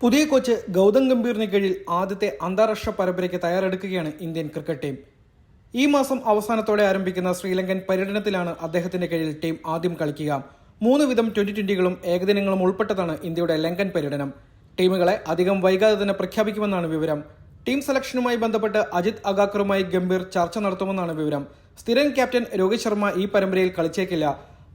പുതിയ കോച്ച് ഗൗതം ഗംഭീറിന് കീഴിൽ ആദ്യത്തെ അന്താരാഷ്ട്ര പരമ്പരയ്ക്ക് തയ്യാറെടുക്കുകയാണ് ഇന്ത്യൻ ക്രിക്കറ്റ് ടീം. ഈ മാസം അവസാനത്തോടെ ആരംഭിക്കുന്ന ശ്രീലങ്കൻ പര്യടനത്തിലാണ് അദ്ദേഹത്തിന്റെ കീഴിൽ ടീം ആദ്യം കളിക്കുക. മൂന്ന് വിധം ട്വന്റി ട്വന്റികളും ഏകദിനങ്ങളും ഉൾപ്പെട്ടതാണ് ഇന്ത്യയുടെ ലങ്കൻ പര്യടനം. ടീമുകളെ അധികം വൈകാതെ തന്നെ പ്രഖ്യാപിക്കുമെന്നാണ് വിവരം. ടീം സെലക്ഷനുമായി ബന്ധപ്പെട്ട് അജിത് അഗാക്കറുമായി ഗംഭീർ ചർച്ച നടത്തുമെന്നാണ് വിവരം. സ്ഥിരം ക്യാപ്റ്റൻ രോഹിത് ശർമ്മ ഈ പരമ്പരയിൽ കളിച്ചേക്കില്ല.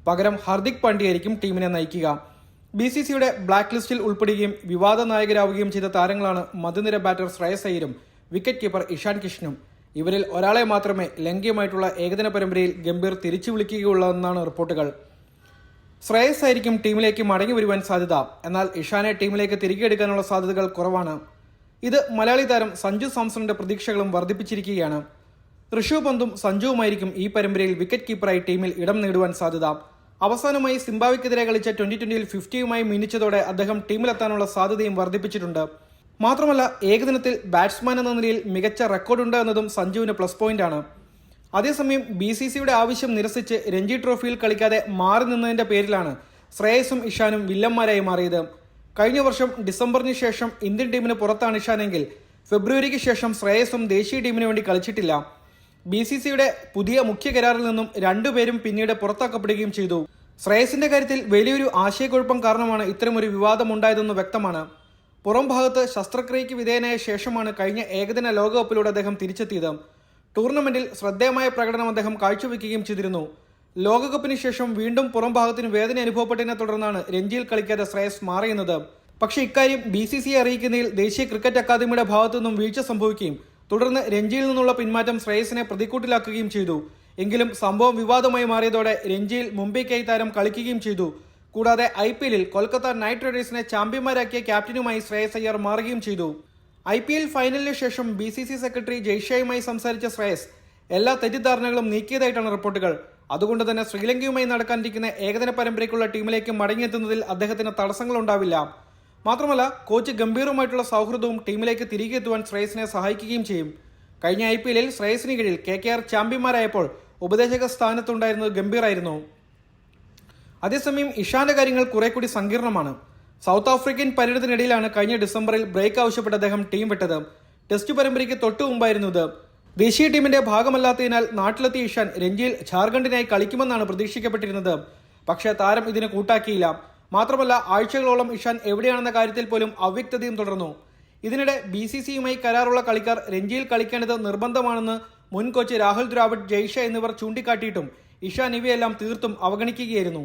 പകരം ഹർദിക് പാണ്ഡ്യയായിരിക്കും ടീമിനെ നയിക്കുക. ബി സി സിയുടെ ബ്ലാക്ക് ലിസ്റ്റിൽ ഉൾപ്പെടുകയും വിവാദ നായകരാവുകയും ചെയ്ത താരങ്ങളാണ് മധുനിര ബാറ്റർ ശ്രേയസ് അയ്യരും വിക്കറ്റ് കീപ്പർ ഇഷാൻ കിഷനും ഇവരിൽ ഒരാളെ മാത്രമേ ലംഘ്യമായിട്ടുള്ള ഏകദിന പരമ്പരയിൽ ഗംഭീർ തിരിച്ചു വിളിക്കുകയുള്ളതെന്നാണ് റിപ്പോർട്ടുകൾ. ശ്രേയസ് ആയിരിക്കും ടീമിലേക്ക് മടങ്ങി വരുവാൻ സാധ്യത എന്നാൽ ഇഷാനെ ടീമിലേക്ക് തിരികെ എടുക്കാനുള്ള സാധ്യതകൾ കുറവാണ്. ഇത് മലയാളി താരം സഞ്ജു സാംസണിന്റെ പ്രതീക്ഷകളും വർദ്ധിപ്പിച്ചിരിക്കുകയാണ്. ഋഷഭ് പന്തും സഞ്ജുവുമായിരിക്കും ഈ പരമ്പരയിൽ വിക്കറ്റ് കീപ്പറായി ടീമിൽ ഇടം നേടുവാൻ സാധ്യത. അവസാനമായി സിംബാബ്വെക്കെതിരെ കളിച്ച ട്വന്റി ട്വന്റിയിൽ ഫിഫ്റ്റിയുമായി മിന്നിച്ചതോടെ അദ്ദേഹം ടീമിലെത്താനുള്ള സാധ്യതയും വർദ്ധിപ്പിച്ചിട്ടുണ്ട്. മാത്രമല്ല ഏകദിനത്തിൽ ബാറ്റ്സ്മാൻ എന്ന നിലയിൽ മികച്ച റെക്കോർഡുണ്ട് എന്നതും സഞ്ജുവിന് പ്ലസ് പോയിന്റാണ്. അതേസമയം ബി സി സിയുടെ ആവശ്യം നിരസിച്ച് രഞ്ജി ട്രോഫിയിൽ കളിക്കാതെ മാറി നിന്നതിന്റെ പേരിലാണ് ശ്രേയസും ഇഷാനും വില്ലന്മാരായി മാറിയത്. കഴിഞ്ഞ വർഷം ഡിസംബറിന് ശേഷം ഇന്ത്യൻ ടീമിന് പുറത്താണ് ഇഷാനെങ്കിൽ ഫെബ്രുവരിക്ക് ശേഷം ശ്രേയസും ദേശീയ ടീമിന് വേണ്ടി കളിച്ചിട്ടില്ല. ബി സി സിയുടെ പുതിയ മുഖ്യ കരാറിൽ നിന്നും രണ്ടുപേരും പിന്നീട് പുറത്താക്കപ്പെടുകയും ചെയ്തു. ശ്രേയസിന്റെ കാര്യത്തിൽ വലിയൊരു ആശയക്കുഴപ്പം കാരണമാണ് ഇത്തരമൊരു വിവാദമുണ്ടായതെന്ന് വ്യക്തമാണ്. പുറം ഭാഗത്ത് ശസ്ത്രക്രിയയ്ക്ക് വിധേയനായ ശേഷമാണ് കഴിഞ്ഞ ഏകദിന ലോകകപ്പിലൂടെ അദ്ദേഹം തിരിച്ചെത്തിയത്. ടൂർണമെന്റിൽ ശ്രദ്ധേയമായ പ്രകടനം അദ്ദേഹം കാഴ്ചവെക്കുകയും ചെയ്തിരുന്നു. ലോകകപ്പിന് ശേഷം വീണ്ടും പുറം ഭാഗത്തിന് വേദന അനുഭവപ്പെട്ടതിനെ തുടർന്നാണ് രഞ്ജിയിൽ കളിക്കാതെ ശ്രേയസ് മാറിയുന്നത്. പക്ഷേ ഇക്കാര്യം ബി സി സി അറിയിക്കുന്നതിൽ ദേശീയ ക്രിക്കറ്റ് അക്കാദമിയുടെ ഭാഗത്തു നിന്നും വീഴ്ച സംഭവിക്കുകയും തുടർന്ന് രഞ്ജിയിൽ നിന്നുള്ള പിന്മാറ്റം ശ്രേയസിനെ പ്രതിക്കൂട്ടിലാക്കുകയും ചെയ്തു. എങ്കിലും സംഭവം വിവാദമായി മാറിയതോടെ രഞ്ജിയിൽ മുംബൈക്കായി താരം കളിക്കുകയും ചെയ്തു. കൂടാതെ ഐ പി എല്ലിൽ കൊൽക്കത്ത നൈറ്റ് റൈഡേഴ്സിനെ ചാമ്പ്യന്മാരാക്കിയ ക്യാപ്റ്റനുമായി ശ്രേയസ് അയ്യർ മാറുകയും ചെയ്തു. ഐ പി എൽ ഫൈനലിന് ശേഷം ബി സി സി സെക്രട്ടറി ജയ്ഷയുമായി സംസാരിച്ച ശ്രേയസ് എല്ലാ തെറ്റിദ്ധാരണകളും നീക്കിയതായിട്ടാണ് റിപ്പോർട്ടുകൾ. അതുകൊണ്ട് തന്നെ ശ്രീലങ്കയുമായി നടക്കാനിരിക്കുന്ന ഏകദിന പരമ്പരയ്ക്കുള്ള ടീമിലേക്ക് മടങ്ങിയെത്തുന്നതിൽ അദ്ദേഹത്തിന് തടസ്സങ്ങളുണ്ടാവില്ല. മാത്രമല്ല കോച്ച് ഗംഭീറുമായിട്ടുള്ള സൗഹൃദവും ടീമിലേക്ക് തിരികെ എത്തുവാൻ ശ്രേയസിനെ സഹായിക്കുകയും ചെയ്യും. കഴിഞ്ഞ ഐ പി എല്ലിൽ ശ്രേയസിന് കീഴിൽ കെ കെ ആർ ചാമ്പ്യന്മാരായപ്പോൾ ഉപദേശക സ്ഥാനത്തുണ്ടായിരുന്നത് ഗംഭീറായിരുന്നു അതേസമയം ഇഷാന്റെ കാര്യങ്ങൾ കുറെ കൂടി സങ്കീർണമാണ്. സൗത്ത് ആഫ്രിക്കൻ പര്യടനത്തിനിടയിലാണ് കഴിഞ്ഞ ഡിസംബറിൽ ബ്രേക്ക് ആവശ്യപ്പെട്ട് അദ്ദേഹം ടീം വിട്ടത്. ടെസ്റ്റ് പരമ്പരയ്ക്ക് തൊട്ടു മുമ്പായിരുന്നു ഇത്. ദേശീയ ടീമിന്റെ ഭാഗമല്ലാത്തതിനാൽ നാട്ടിലെത്തിയ ഇഷാൻ രഞ്ജിയിൽ ഝാർഖണ്ഡിനായി കളിക്കുമെന്നാണ് പ്രതീക്ഷിക്കപ്പെട്ടിരുന്നത്. പക്ഷേ താരം ഇതിന് കൂട്ടാക്കിയില്ല. മാത്രമല്ല ആഴ്ചകളോളം ഇഷാൻ എവിടെയാണെന്ന കാര്യത്തിൽ പോലും അവ്യക്തതയും തുടർന്നു. ഇതിനിടെ ബി സി സിയുമായി കരാറുള്ള കളിക്കാർ രഞ്ജിയിൽ കളിക്കേണ്ടത് നിർബന്ധമാണെന്ന് മുൻ കോച്ച് രാഹുൽ ദ്രാവിഡ് ജയ്ഷ എന്നിവർ ചൂണ്ടിക്കാട്ടിയിട്ടും ഇഷാൻ ഇവയെല്ലാം തീർത്തും അവഗണിക്കുകയായിരുന്നു.